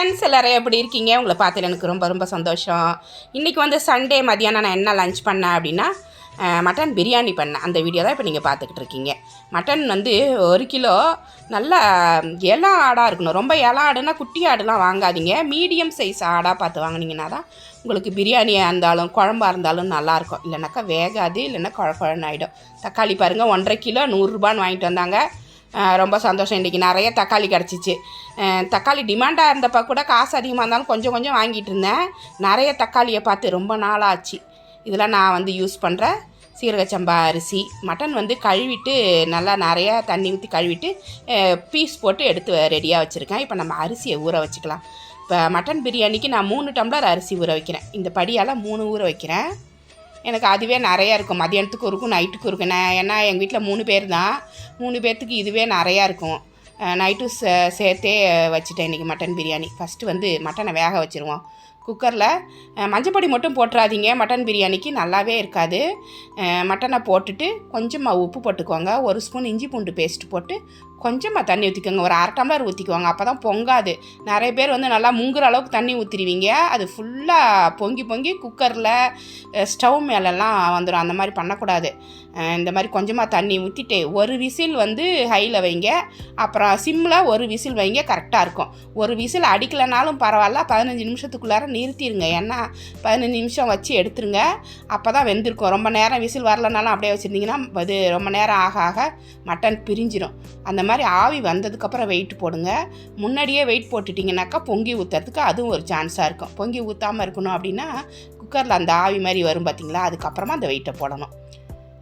Friends எல்லாரும் எப்படி இருக்கீங்க? உங்களை பார்த்ததுல எனக்கு ரொம்ப ரொம்ப சந்தோஷம். இன்றைக்கி வந்து சண்டே மதியானம் நான் என்ன லஞ்ச் பண்ணேன் அப்படின்னா மட்டன் பிரியாணி பண்ணேன். அந்த வீடியோ தான் இப்போ நீங்கள் பார்த்துக்கிட்டு இருக்கீங்க. மட்டன் வந்து ஒரு கிலோ நல்லா இளம் ஆடாக இருக்கணும். ரொம்ப இளம் ஆடுனா குட்டி ஆடுலாம் வாங்காதீங்க. மீடியம் சைஸ் ஆடாக பார்த்து வாங்குனீங்கன்னா தான் உங்களுக்கு பிரியாணியாக இருந்தாலும் குழம்பாக இருந்தாலும் நல்லாயிருக்கும் இல்லைனாக்கா வேகாது இல்லைன்னா குழ குழன்னு ஆகிடும் தக்காளி பாருங்கள் ஒன்றரை கிலோ நூறுரூபான்னு வாங்கிட்டு வந்தாங்க. ரொம்ப சந்தோஷம். இன்றைக்கி நிறைய தக்காளி கிடச்சிச்சு. தக்காளி டிமாண்டாக இருந்தப்போ கூட காசு அதிகமாக இருந்தாலும் கொஞ்சம் கொஞ்சம் வாங்கிட்டு இருந்தேன். நிறைய தக்காளியை பார்த்து ரொம்ப நாளாச்சு. இதெல்லாம் நான் வந்து யூஸ் பண்ணுற சீரக சம்பா அரிசி மட்டன் வந்து கழுவிட்டு நல்லா நிறையா தண்ணி ஊற்றி கழுவிட்டு பீஸ் போட்டு எடுத்து ரெடியாக வச்சுருக்கேன். இப்போ நம்ம அரிசியை ஊற வச்சுக்கலாம். இப்போ மட்டன் பிரியாணிக்கு நான் மூணு டம்ளர் அரிசி ஊற வைக்கிறேன். இந்த படியால் மூணு ஊற வைக்கிறேன். எனக்கு அதுவே நிறையா இருக்கும். மதியானத்துக்கும் இருக்கும் நைட்டுக்கு இருக்கும் நான் ஏன்னா எங்கள் வீட்டில் மூணு பேர் தான். மூணு பேர்த்துக்கு இதுவே நிறையா இருக்கும். நைட்டும் சே சேர்த்தே வச்சுட்டேன் இன்றைக்கி மட்டன் பிரியாணி. ஃபஸ்ட்டு வந்து மட்டனை வேக வச்சுருவோம். குக்கரில் மஞ்சப்பொடி மட்டும் போட்டுறாதீங்க. மட்டன் பிரியாணிக்கு நல்லாவே இருக்காது. மட்டனை போட்டுட்டு கொஞ்சமாக உப்பு போட்டுக்கோங்க. ஒரு ஸ்பூன் இஞ்சி பூண்டு பேஸ்ட் போட்டு கொஞ்சமாக தண்ணி ஊற்றிக்கோங்க ஒரு அரை டம்ளர் ஊற்றிக்குவாங்க அப்போ தான் பொங்காது. நிறைய பேர் வந்து நல்லா முங்குற அளவுக்கு தண்ணி ஊற்றிடுவீங்க அது ஃபுல்லாக பொங்கி பொங்கி குக்கரில் ஸ்டவ் மேலெல்லாம் வந்துடும் அந்த மாதிரி பண்ணக்கூடாது. இந்த மாதிரி கொஞ்சமாக தண்ணி ஊற்றிட்டு ஒரு விசில் வந்து ஹையில் வைங்க. அப்புறம் சிம்மில் ஒரு விசில் வைங்க. கரெக்டாக இருக்கும். ஒரு விசில் அடிக்கலைனாலும் பரவாயில்ல. பதினஞ்சு நிமிஷத்துக்குள்ளார நிறுத்திடுங்க ஏன்னா பதினஞ்சு நிமிஷம் வச்சு எடுத்துருங்க. அப்போ தான் வெந்திருக்கும். ரொம்ப நேரம் விசில் வரலனாலும் அப்படியே வச்சுருந்தீங்கன்னா அது ரொம்ப நேரம் ஆக ஆக மட்டன் பிரிஞ்சிடும் அந்த மாதிரி ஆவி வந்ததுக்கப்புறம் வெயிட் போடுங்க. முன்னாடியே வெயிட் போட்டுட்டிங்கனாக்கா பொங்கி ஊற்றுறதுக்கு அதுவும் ஒரு சான்ஸாக இருக்கும். பொங்கி ஊற்றாமல் இருக்கணும் அப்படின்னா குக்கரில் அந்த ஆவி மாதிரி வரும் பார்த்தீங்களா அதுக்கப்புறமா அந்த வெயிட்டை போடணும்.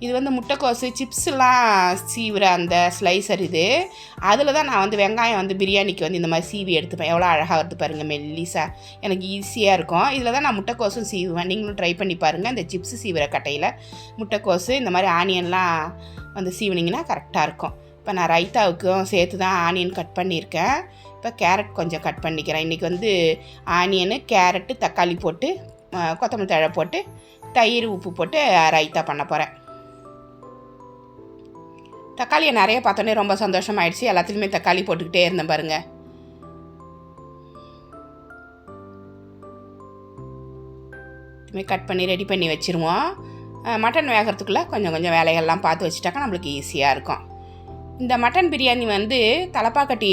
இது வந்து முட்டைக்கோசு சிப்ஸ்லாம் சீவுற அந்த ஸ்லைசர் இது. அதில் தான் நான் வந்து வெங்காயம் வந்து பிரியாணிக்கு வந்து இந்த மாதிரி சீவி எடுத்துப்பேன். எவ்வளோ அழகாக வருது பாருங்கள் மெல்லிசா. எனக்கு ஈஸியாக இருக்கும். இதில் தான் நான் முட்டைக்கோசும் சீவுவேன். நீங்களும் ட்ரை பண்ணி பாருங்கள் இந்த சிப்ஸ் சீவுற கட்டையில் முட்டைக்கோசு இந்த மாதிரி ஆனியன்லாம் வந்து சீவினிங்கன்னா கரெக்டாக இருக்கும். இப்போ நான் ரைத்தாவுக்கும் சேர்த்து தான் ஆனியன் கட் பண்ணியிருக்கேன். இப்போ கேரட் கொஞ்சம் கட் பண்ணிக்கிறேன். இன்றைக்கி வந்து ஆனியனு கேரட்டு தக்காளி போட்டு கொத்தமல்லி தழை போட்டு தயிர் உப்பு போட்டு ரைத்தா பண்ண போகிறேன் தக்காளியை நிறைய பார்த்தோன்னே ரொம்ப சந்தோஷமாயிடுச்சு. எல்லாத்துலேயுமே தக்காளி போட்டுக்கிட்டே இருந்தேன் பாருங்கள் இதுமே கட் பண்ணி ரெடி பண்ணி வச்சுருவோம். மட்டன் வேகிறதுக்குள்ளே கொஞ்சம் கொஞ்சம் வேலைகள்லாம் பார்த்து வச்சுட்டாக்கா நம்மளுக்கு ஈஸியாக இருக்கும். இந்த மட்டன் பிரியாணி வந்து தலப்பாக்கட்டி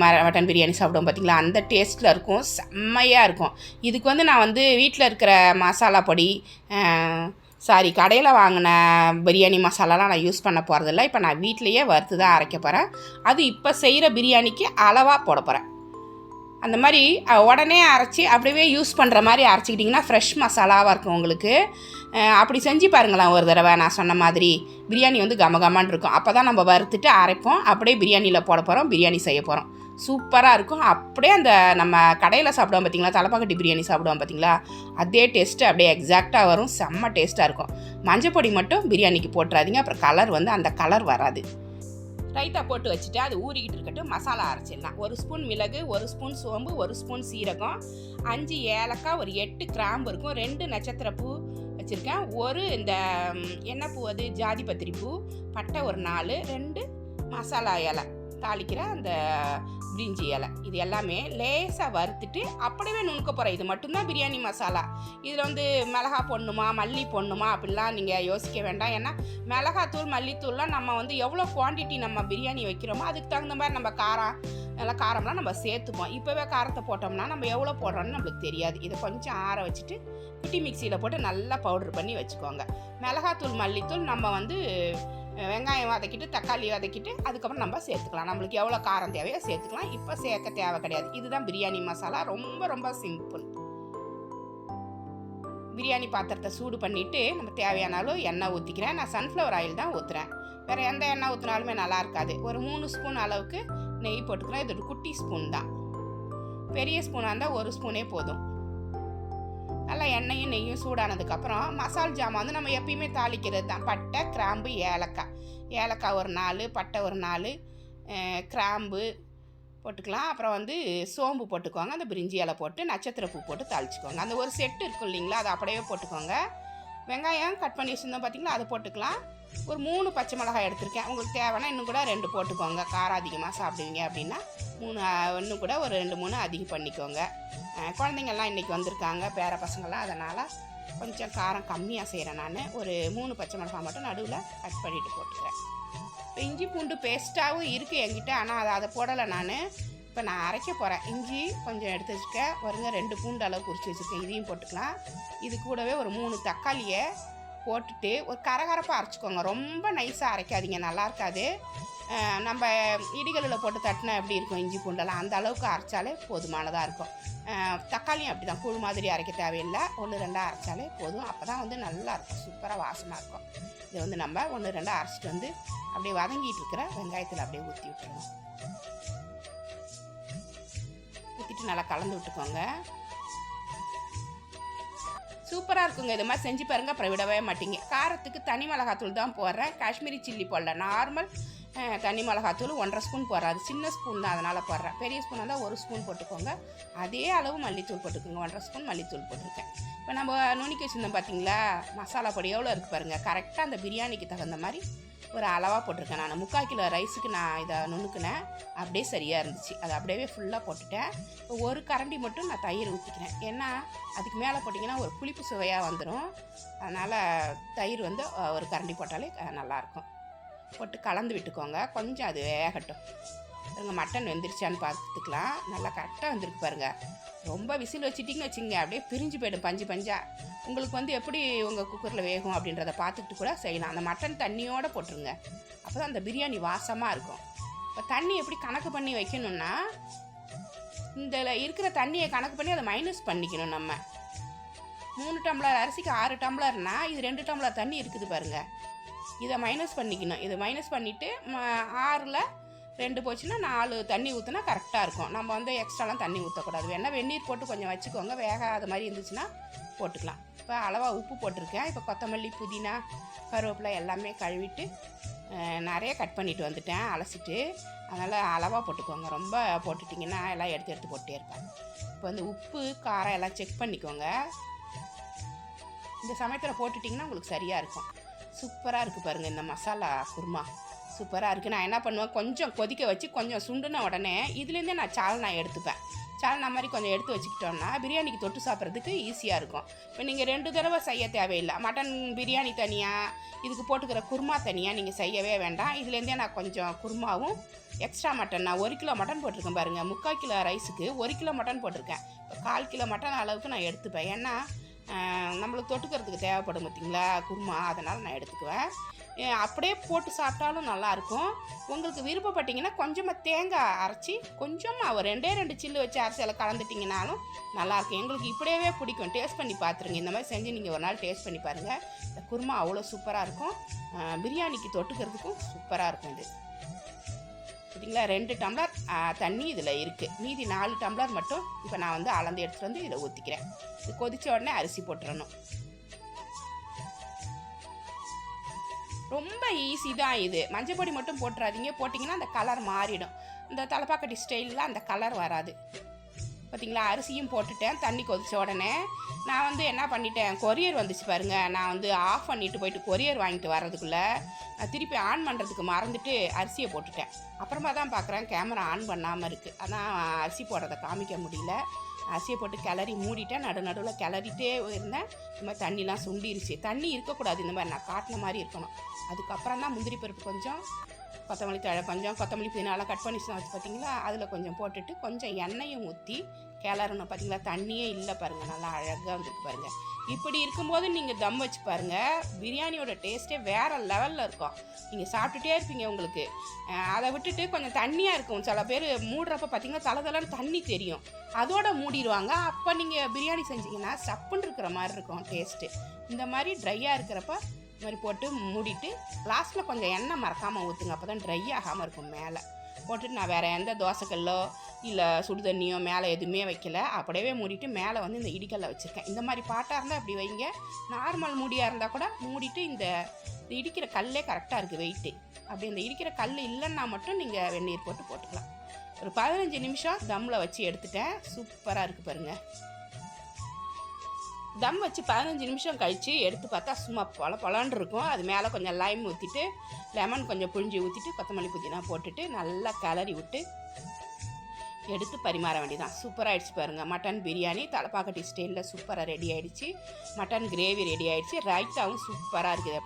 ம மட்டன் பிரியாணி சாப்பிடுவோம் பார்த்தீங்களா அந்த டேஸ்ட்டில் இருக்கும். செம்மையாக இருக்கும். இதுக்கு வந்து நான் வந்து வீட்டில் இருக்கிற மசாலா பொடி சாரி கடையில் வாங்கின பிரியாணி மசாலாலாம் நான் யூஸ் பண்ண போகிறதில்ல இப்போ நான் வீட்லேயே வறுத்து தான் அரைக்க போகிறேன் அது இப்போ செய்கிற பிரியாணிக்கு அளவாக போட போகிறேன் அந்த மாதிரி உடனே அரைச்சி அப்படியே யூஸ் பண்ணுற மாதிரி அரைச்சிக்கிட்டிங்கன்னா ஃப்ரெஷ் மசாலாவாக இருக்கும் உங்களுக்கு. அப்படி செஞ்சு பாருங்களேன் ஒரு தடவை நான் சொன்ன மாதிரி. பிரியாணி வந்து கமகமான்னு இருக்கும். அப்போ தான் நம்ம வறுத்துட்டு அரைப்போம். அப்படியே பிரியாணியில் போட போகிறோம் பிரியாணி செய்ய போகிறோம் சூப்பராக இருக்கும். அப்படியே அந்த நம்ம கடையில் சாப்பிடுவோம் பார்த்தீங்களா? தலைப்பாக்கட்டி பிரியாணி சாப்பிடுவோம் பார்த்தீங்களா? அதே டேஸ்ட்டு அப்படியே எக்ஸாக்டாக வரும். செம்ம டேஸ்ட்டாக இருக்கும். மஞ்சப்பொடி மட்டும் பிரியாணிக்கு போட்டுறாதீங்க. அப்புறம் கலர் வந்து அந்த கலர் வராது. ரைத்தா போட்டு வச்சுட்டு அது ஊறிக்கிட்டு இருக்கட்டும். மசாலா அரைச்சிடலாம். ஒரு ஸ்பூன் மிளகு ஒரு ஸ்பூன் சோம்பு ஒரு ஸ்பூன் சீரகம் அஞ்சு ஏலக்காய் ஒரு எட்டு கிராம்பு இருக்கும். ரெண்டு நட்சத்திர பூ வச்சுருக்கேன். ஒரு இந்த என்ன பூ அது? ஜாதி பத்திரி பூ. பட்டை ஒரு நாலு ரெண்டு மசாலா இலை. தாளிக்கிற அந்த பிரிஞ்சி இலை. இது எல்லாமே லேசாக வறுத்துட்டு அப்படியே நுணுக்க போகிறேன் இது மட்டும்தான் பிரியாணி மசாலா. இதில் வந்து மிளகா போடணுமா மல்லி போடணுமா அப்படிலாம் நீங்கள் யோசிக்க வேண்டாம். ஏன்னா மிளகாத்தூள் மல்லித்தூள்லாம் நம்ம வந்து எவ்வளோ குவாண்டிட்டி நம்ம பிரியாணி வைக்கிறோமோ அதுக்கு தகுந்த மாதிரி நம்ம காரம் நல்லா காரம்லாம் நம்ம சேர்த்துப்போம். இப்போவே காரத்தை போட்டோம்னா நம்ம எவ்வளோ போடுறோம்னு நம்மளுக்கு தெரியாது. இதை கொஞ்சம் ஆற வச்சுட்டு குட்டி மிக்சியில் போட்டு நல்லா பவுடர் பண்ணி வச்சுக்கோங்க. மிளகாத்தூள் மல்லித்தூள் நம்ம வந்து வெங்காயம் வதக்கிட்டு தக்காளி வதக்கிட்டு அதுக்கப்புறம் நம்ம சேர்த்துக்கலாம். நம்மளுக்கு எவ்வளோ காரம் தேவையோ சேர்த்துக்கலாம். இப்போ சேர்க்க தேவை கிடையாது. இதுதான் பிரியாணி மசாலா. ரொம்ப ரொம்ப சிம்பிள் பிரியாணி பாத்திரத்தை சூடு பண்ணிவிட்டு நம்ம தேவையான அளவு எண்ணெய் ஊற்றிக்கிறேன் நான் சன்ஃப்ளவர் ஆயில் தான் ஊற்றுறேன் வேறு எந்த எண்ணெய் ஊற்றினாலுமே நல்லா இருக்காது. ஒரு மூணு ஸ்பூன் அளவுக்கு நெய் போட்டுக்கிறேன் இது ஒரு குட்டி ஸ்பூன் தான். பெரிய ஸ்பூனாக இருந்தால் ஒரு ஸ்பூனே போதும். நல்லா எண்ணெயும் நெய்யும் சூடானதுக்கப்புறம் மசால் ஜாமான் வந்து நம்ம எப்பயுமே தாளிக்கிறது தான். பட்டை கிராம்பு ஏலக்காய். ஏலக்காய் ஒரு நாலு பட்டை ஒரு நாலு கிராம்பு போட்டுக்கலாம். அப்புறம் வந்து சோம்பு போட்டுக்கோங்க. அந்த பிரிஞ்சி இலை போட்டு நட்சத்திர பூ போட்டு தாளிச்சுக்கோங்க. அந்த ஒரு செட்டு இருக்கும் இல்லைங்களா அதை அப்படியே போட்டுக்கோங்க. வெங்காயம் கட் பண்ணி வச்சுருந்தோம் பார்த்திங்களா அதை போட்டுக்கலாம். ஒரு மூணு பச்சை மிளகாய் எடுத்திருக்கேன். உங்களுக்கு தேவைன்னா இன்னும் கூட ரெண்டு போட்டுக்கோங்க. காரம் அதிகமாக சாப்பிடுவீங்க அப்படின்னா மூணு இன்னும் கூட ஒரு ரெண்டு மூணு அதிகம் பண்ணிக்கோங்க. குழந்தைங்கள்லாம் இன்றைக்கி வந்திருக்காங்க பேர பசங்கள்லாம். அதனால் கொஞ்சம் காரம் கம்மியாக செய்கிறேன் நான். ஒரு மூணு பச்சை மிளகாய் மட்டும் நடுவில் கட் பண்ணிவிட்டு போட்டுக்கிறேன். இஞ்சி பூண்டு பேஸ்ட்டாகவும் இருக்குது என்கிட்ட. ஆனால் அதை அதை போடலை நான். இப்போ நான் அரைக்க போகிறேன். இஞ்சி கொஞ்சம் எடுத்து வச்சுருக்கேன் ஒருங்க ரெண்டு பூண்டு அளவு குறித்து வச்சுருக்கேன். இதையும் போட்டுக்கலாம். இது கூடவே ஒரு மூணு தக்காளியை போட்டுட்டு ஒரு கரகரப்பாக அரைச்சிக்கோங்க. ரொம்ப நைஸாக அரைக்காதீங்க. நல்லா இருக்காது. நம்ம இடிகளில் போட்டு தட்டினா எப்படி இருக்கும்? இஞ்சி பூண்டெல்லாம் அந்த அளவுக்கு அரைச்சாலே போதுமானதாக இருக்கும். தக்காளியும் அப்படி தான் கூழ் மாதிரி அரைக்க தேவையில்லை. ஒன்று ரெண்டாக அரைச்சாலே போதும். அப்போ தான் வந்து நல்லா இருக்கும். சூப்பராக வாசமாக இருக்கும். இதை வந்து நம்ம ஒன்று ரெண்டாக அரைச்சிட்டு வந்து அப்படியே வதங்கிட்டு இருக்கிற வெங்காயத்தில் அப்படியே ஊற்றி விட்டுருவோம் ஊற்றிட்டு நல்லா கலந்து விட்டுக்கோங்க. சூப்பராக இருக்குங்க. இது மாதிரி செஞ்சு பாருங்க அப்புறம் விடவே மாட்டீங்க. காரத்துக்கு தனி மிளகாத்தூள் தான் போடுறேன். காஷ்மீரி சில்லி போடல. நார்மல் தனி மிளகாத்தூள் ஒன்றரை ஸ்பூன் போடுறேன். அது சின்ன ஸ்பூன் தான் அதனால் போடுறேன். பெரிய ஸ்பூன் இருந்தால் ஒரு ஸ்பூன் போட்டுக்கோங்க. அதே அளவு மல்லித்தூள் போட்டுக்கோங்க. ஒன்றரை ஸ்பூன் மல்லித்தூள் போட்டிருக்கேன். இப்போ நம்ம நுணுக்கி வச்சுருந்தோம் பார்த்தீங்களா? மசாலா பொடி எவ்வளோ இருக்குது பாருங்கள் கரெக்டாக அந்த பிரியாணிக்கு தகுந்த மாதிரி ஒரு அளவாக போட்டிருக்கேன் நான். முக்கால் கிலோ ரைஸுக்கு நான் இதை நுணுக்குனேன். அப்படியே சரியாக இருந்துச்சு. அதை அப்படியே ஃபுல்லாக போட்டுட்டேன். இப்போ ஒரு கரண்டி மட்டும் நான் தயிர் ஊற்றிக்கிறேன் ஏன்னா அதுக்கு மேலே போட்டிங்கன்னா ஒரு புளிப்பு சுவையாக வந்துடும் அதனால் தயிர் வந்து ஒரு கரண்டி போட்டாலே நல்லாயிருக்கும் போட்டு கலந்து விட்டுக்கோங்க. கொஞ்சம் அது வேகட்டும். பாருங்க மட்டன் வெந்துருச்சான்னு பார்த்துக்கலாம். நல்லா கரெக்டாக வந்திருக்கு பாருங்க. ரொம்ப விசில் வச்சுட்டிங்கன்னு வச்சுங்க அப்படியே பிரிஞ்சு போயிடும் பஞ்சு பஞ்சா. உங்களுக்கு வந்து எப்படி உங்கள் குக்கரில் வேகும் அப்படின்றத பார்த்துட்டு கூட செய்யலாம். அந்த மட்டன் தண்ணியோடு போட்டுருங்க. அப்போ தான் அந்த பிரியாணி வாசமாக இருக்கும். இப்போ தண்ணி எப்படி கணக்கு பண்ணி வைக்கணும்னா இந்த இருக்கிற தண்ணியை கணக்கு பண்ணி அதை மைனஸ் பண்ணிக்கணும் நம்ம. மூணு டம்ளர் அரிசிக்கு ஆறு டம்ளர்னால் இது ரெண்டு டம்ளர் தண்ணி இருக்குது பாருங்கள் இதை மைனஸ் பண்ணிக்கணும். இதை மைனஸ் பண்ணிவிட்டு ஆறில் ரெண்டு போச்சுன்னா நாலு தண்ணி ஊற்றினா கரெக்டாக இருக்கும். நம்ம வந்து எக்ஸ்ட்ராலாம் தண்ணி ஊற்றக்கூடாது வேணால் வெந்நீர் போட்டு கொஞ்சம் வச்சுக்கோங்க. வேகாத மாதிரி இருந்துச்சுன்னா போட்டுக்கலாம். இப்போ அளவாக உப்பு போட்டிருக்கேன். இப்போ கொத்தமல்லி புதினா கருவேப்பிலை எல்லாமே கழுவிட்டு நிறைய கட் பண்ணிட்டு வந்துட்டேன். அலசிட்டு அதனால் அளவாக போட்டுக்கோங்க. ரொம்ப போட்டுட்டிங்கன்னா எல்லாம் எடுத்து எடுத்து போட்டே இருப்பேன். இப்போ வந்து உப்பு காரம் எல்லாம் செக் பண்ணிக்கோங்க. இந்த சமயத்தில் போட்டுட்டிங்கன்னா உங்களுக்கு சரியாக இருக்கும். சூப்பராக இருக்குது பாருங்கள் இந்த மசாலா குருமா. சூப்பராக இருக்குது நான் என்ன பண்ணுவேன்? கொஞ்சம் கொதிக்க வச்சு கொஞ்சம் சுண்டுன உடனே இதுலேருந்தே நான் சால்னா எடுத்துப்பேன். சால்னா மாதிரி கொஞ்சம் எடுத்து வச்சுக்கிட்டோன்னா பிரியாணிக்கு தொட்டு சாப்பிட்றதுக்கு ஈஸியாக இருக்கும். இப்போ நீங்கள் ரெண்டு தடவை செய்ய தேவையில்லை. மட்டன் பிரியாணி தனியாக இதுக்கு போட்டுக்கிற குருமா தனியாக நீங்கள் செய்யவே வேண்டாம். இதுலேருந்தே நான் கொஞ்சம் குருமாவும் எக்ஸ்ட்ரா மட்டன் நான் ஒரு கிலோ மட்டன் போட்டிருக்கேன் பாருங்கள் முக்கால் கிலோ ரைஸுக்கு ஒரு கிலோ மட்டன் போட்டிருக்கேன். இப்போ கால் கிலோ மட்டன் அளவுக்கு நான் எடுத்துப்பேன். ஏன்னா நம்மளுக்கு தொட்டுக்கிறதுக்கு தேவைப்படும் பார்த்தீங்களா குருமா அதனால் நான் எடுத்துக்குவேன். அப்படியே போட்டு சாப்பிட்டாலும் நல்லாயிருக்கும். உங்களுக்கு விருப்பப்பட்டீங்கன்னா கொஞ்சமாக தேங்காய் அரைச்சி கொஞ்சமாக ஒரு ரெண்டே ரெண்டு சில்லு வச்சு அரைச்சி அதில் கலந்துட்டிங்கனாலும் நல்லாயிருக்கும். எங்களுக்கு இப்படியே பிடிக்கும். டேஸ்ட் பண்ணி பார்த்துருங்க. இந்த மாதிரி செஞ்சு நீங்கள் ஒரு நாள் டேஸ்ட் பண்ணி பாருங்கள் இந்த குருமா அவ்வளோ சூப்பராக இருக்கும். பிரியாணிக்கு தொட்டுக்கிறதுக்கும் சூப்பராக இருக்கும் இது. பார்த்தீங்களா ரெண்டு டம்ளர் தண்ணி இதில் இருக்குது மீதி நாலு டம்ளர் மட்டும் இப்போ நான் வந்து அளந்து எடுத்துகிட்டு வந்து இதில் ஊற்றிக்கிறேன் இது கொதித்த உடனே அரிசி போட்டுறணும். ரொம்ப ஈஸி தான் இது. மஞ்சள் பொடி மட்டும் போட்டுறாதீங்க. போட்டிங்கன்னா அந்த கலர் மாறிடும். இந்த தலப்பாக்கட்டி ஸ்டைலில் அந்த கலர் வராது. பார்த்தீங்களா அரிசியும் போட்டுட்டேன். தண்ணி கொதிச்ச உடனே நான் வந்து என்ன பண்ணிட்டேன்? கொரியர் வந்துச்சு பாருங்கள் நான் வந்து ஆஃப் பண்ணிட்டு போயிட்டு கொரியர் வாங்கிட்டு வர்றதுக்குள்ளே நான் திருப்பி ஆன் பண்ணுறதுக்கு மறந்துட்டு அரிசியை போட்டுட்டேன். அப்புறமா தான் பார்க்குறேன் கேமரா ஆன் பண்ணாமல் இருக்குது அதான் அரிசி போடுறத காமிக்க முடியல. அரிசியை போட்டு கிளறி மூடிட்டேன். நடு நடுவில் கிளறிட்டே இருந்தேன். இந்த மாதிரி தண்ணிலாம் சுண்டிருச்சு. தண்ணி இருக்கக்கூடாது. இந்த மாதிரி நான் காட்டின மாதிரி இருக்கணும். அதுக்கப்புறம் தான் முந்திரி பருப்பு கொஞ்சம் கொத்தமல்லி தழை கொஞ்சம் கொத்தமல்லி புதினாலாம் கட் பண்ணி வச்சு பார்த்தீங்களா அதில் கொஞ்சம் போட்டுட்டு கொஞ்சம் எண்ணெயும் ஊற்றி கிளறணும் பார்த்தீங்களா தண்ணியே இல்லை பாருங்கள் நல்லா அழகாக வந்துருக்கு பாருங்கள் இப்படி இருக்கும்போது நீங்கள் தம் வச்சு பாருங்கள் பிரியாணியோட டேஸ்ட்டே வேறு லெவலில் இருக்கும். நீங்கள் சாப்பிட்டுட்டே இருப்பீங்க உங்களுக்கு. அதை விட்டுட்டு கொஞ்சம் தண்ணியாக இருக்கும். சில பேர் மூடுறப்ப பார்த்தீங்கன்னா தலை தலைன்னு தண்ணி தெரியும். அதோட மூடிடுவாங்க. அப்போ நீங்கள் பிரியாணி செஞ்சீங்கன்னா சப்புன்னு இருக்கிற மாதிரி இருக்கும் டேஸ்ட்டு இந்த மாதிரி ட்ரையாக இருக்கிறப்ப இது மாதிரி போட்டு மூடிட்டு லாஸ்ட்டில் கொஞ்சம் எண்ணெய் மறக்காமல் ஊற்றுங்க அப்போ தான் ட்ரை ஆகாமல் இருக்கும் மேலே. போட்டுட்டு நான் வேறு எந்த தோசைக்கல்லோ இல்லை சுடு தண்ணியோ மேலே எதுவுமே வைக்கல. அப்படியே மூடிட்டு மேலே வந்து இந்த இடிக்கல்ல வச்சுருக்கேன். இந்த மாதிரி பாட்டாக இருந்தால் அப்படி வைங்க. நார்மல் மூடியாக இருந்தால் கூட மூடிட்டு இந்த இந்த இடிக்கிற கல்லே கரெக்டாக இருக்குது வெயிட்டு அப்படி இந்த இடிக்கிற கல் இல்லைன்னா மட்டும் நீங்கள் வெந்நீர் போட்டு போட்டுக்கலாம். ஒரு பதினஞ்சு நிமிஷம் தம்மில் வச்சு எடுத்துட்டேன். சூப்பராக இருக்குது பாருங்கள் தம் வச்சு பதினஞ்சு நிமிஷம் கழித்து எடுத்து பார்த்தா சும்மா பொல பொலன்னு இருக்கும். அது மேலே கொஞ்சம் லைம் ஊற்றிட்டு லெமன் கொஞ்சம் புழிஞ்சி ஊற்றிட்டு கொத்தமல்லி புதினா போட்டுட்டு நல்லா கிளறி விட்டு எடுத்து பரிமாற வேண்டியதான் சூப்பராக ஆகிடுச்சு பாருங்கள் மட்டன் பிரியாணி தலைப்பாக்கட்டி ஸ்டைலில் சூப்பராக ரெடி ஆகிடுச்சு மட்டன் கிரேவி ரெடி ஆகிடுச்சு ரைத்தாவும் சூப்பராக இருக்குது.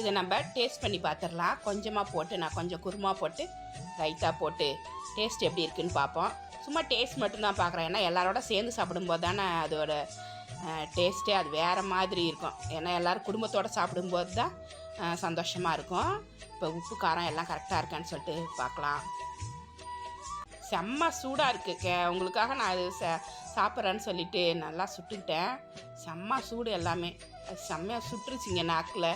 இதை நம்ம டேஸ்ட் பண்ணி பார்த்துடலாம். கொஞ்சமாக போட்டு நான் கொஞ்சம் குருமா போட்டு ரைத்தா போட்டு டேஸ்ட் எப்படி இருக்குன்னு பார்ப்போம். சும்மா டேஸ்ட் மட்டும்தான் பார்க்குறேன். ஏன்னா எல்லாரோட சேர்ந்து சாப்பிடும்போது தானே அதோட டேஸ்ட்டே அது வேறு மாதிரி இருக்கும். ஏன்னா எல்லோரும் குடும்பத்தோடு சாப்பிடும்போது தான் சந்தோஷமாக இருக்கும். இப்போ உப்பு காரம் எல்லாம் கரெக்டாக இருக்கான்னு சொல்லிட்டு பார்க்கலாம் செம்ம சூடாக இருக்குது கே உங்களுக்காக நான் அது ச சாப்பிட்றேன்னு சொல்லிட்டு நல்லா சுட்டுக்கிட்டேன். செம்ம சூடு எல்லாமே. அது செம்மையாக சுட்டுருச்சுங்க நாக்கில்.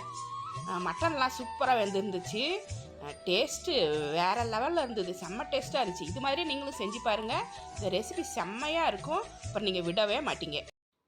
மட்டன்லாம் சூப்பராக வெந்திருந்துச்சு. டேஸ்ட்டு வேறு லெவலில் இருந்தது. செம்ம டேஸ்ட்டாக இருந்துச்சு. இது மாதிரி நீங்களும் செஞ்சு பாருங்கள் இந்த ரெசிபி செம்மையாக இருக்கும். அப்புறம் நீங்கள் விடவே மாட்டீங்க.